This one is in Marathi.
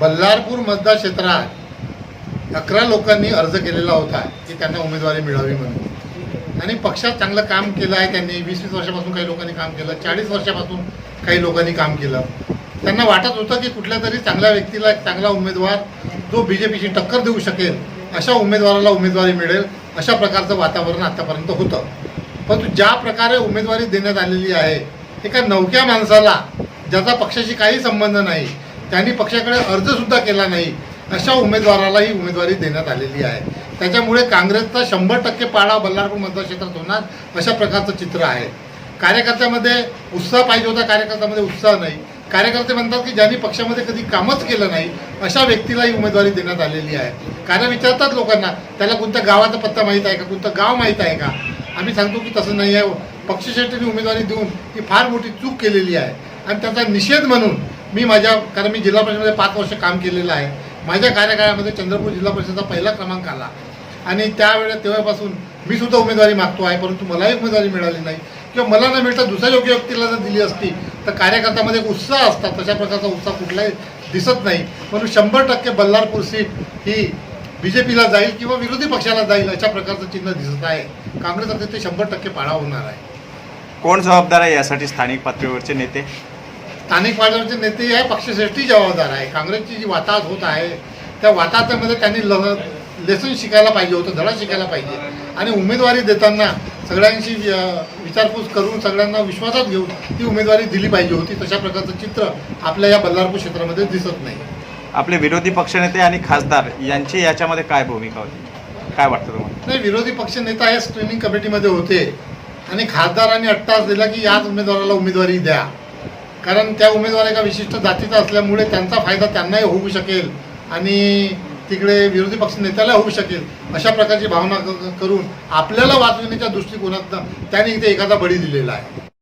बल्लारपूर मतदार क्षेत्रात अकरा लोकांनी अर्ज केलेला होता की त्यांना उमेदवारी मिळावी म्हणून. आणि पक्षात चांगलं काम केलं आहे त्यांनी. वीस वीस वर्षापासून काही लोकांनी काम केलं. चाळीस वर्षापासून काही लोकांनी काम केलं. त्यांना वाटत होतं की कुठल्या तरी चांगल्या व्यक्तीला एक चांगला उमेदवार जो बी जे पीची टक्कर देऊ शकेल अशा उमेदवाराला उमेदवारी मिळेल अशा प्रकारचं वातावरण आतापर्यंत होतं. परंतु ज्या प्रकारे उमेदवारी देण्यात आलेली आहे एका नवक्या माणसाला ज्याचा पक्षाशी काही संबंध नाही त्यांनी पक्षाकडे अर्जसुद्धा केला नाही. अशा उमेदवाराला ही उमेदवारी देण्यात आलेली आहे. त्याच्यामुळे काँग्रेसचा शंभर टक्के पाडा बल्लारपूर मतदारक्षेत्रात होणार अशा प्रकारचं चित्र आहे. कार्यकर्त्यामध्ये उत्साह पाहिजे होता कार्यकर्त्यामध्ये उत्साह नाही. कार्यकर्ते म्हणतात की ज्यांनी पक्षामध्ये कधी कामच केलं नाही अशा व्यक्तीला ही उमेदवारी देण्यात आलेली आहे. कारण विचारतात लोकांना त्याला कोणत्या गावाचा पत्ता माहीत आहे का कोणतं गाव माहीत आहे का? आम्ही सांगतो की तसं नाही आहे. पक्षश्रेष्ठीने उमेदवारी देऊन ही फार मोठी चूक केलेली आहे. आणि त्याचा निषेध म्हणून मी माझ्या कारण मी जिल्हा परिषदेमध्ये पाच वर्ष काम केलेलं आहे. माझ्या कार्यकाळामध्ये चंद्रपूर जिल्हा परिषदेचा पहिला क्रमांक आला. आणि त्यावेळेस तेव्हापासून मी सुद्धा उमेदवारी मागतो आहे परंतु मलाही उमेदवारी मिळाली नाही. किंवा मला न मिळता दुसऱ्या योग्य व्यक्तीला जर दिली असती तर कार्यकर्त्यामध्ये उत्साह असतात तशा प्रकारचा उत्साह कुठलाही दिसत नाही. म्हणून शंभर टक्के बल्लारपूर सीट ही बी जे पीला जाईल किंवा विरोधी पक्षाला जाईल अशा प्रकारचं चिन्ह दिसत आहे. काँग्रेस अध्यक्ष ते शंभर टक्के पाडा होणार आहे. कोण जबाबदार आहे यासाठी स्थानिक पातळीवरचे नेते? स्थानिक पातळीवरचे नेते आहे पक्षश्रेष्ठी जबाबदार आहे. काँग्रेसची जी वाताहत होत आहे त्या वाताहतामध्ये त्यांनी ल लेसन शिकायला पाहिजे होतं धडा शिकायला पाहिजे. आणि उमेदवारी देताना सगळ्यांशी विचारपूस करून सगळ्यांना विश्वासात घेऊन ती उमेदवारी दिली पाहिजे होती. तशा प्रकारचं चित्र आपल्या या बल्लारपूर क्षेत्रामध्ये दिसत नाही. आपले विरोधी पक्षनेते आणि खासदार यांची याच्यामध्ये काय भूमिका होती? काय वाटतं तुम्हाला? नाही विरोधी पक्ष नेता हे स्क्रीनिंग कमिटीमध्ये होते. आणि खासदारांनी अट्टास दिला की याच उमेदवाराला उमेदवारी द्या. कारण त्या उमेदवार एका विशिष्ट जातीचा असल्यामुळे त्यांचा फायदा त्यांनाही होऊ शकेल आणि तिकडे विरोधी पक्ष नेत्याला होऊ शकेल अशा प्रकारची भावना करून आपल्याला वाचविण्याच्या दृष्टिकोनातनं त्यांनी इथे एखादा बळी दिलेला आहे.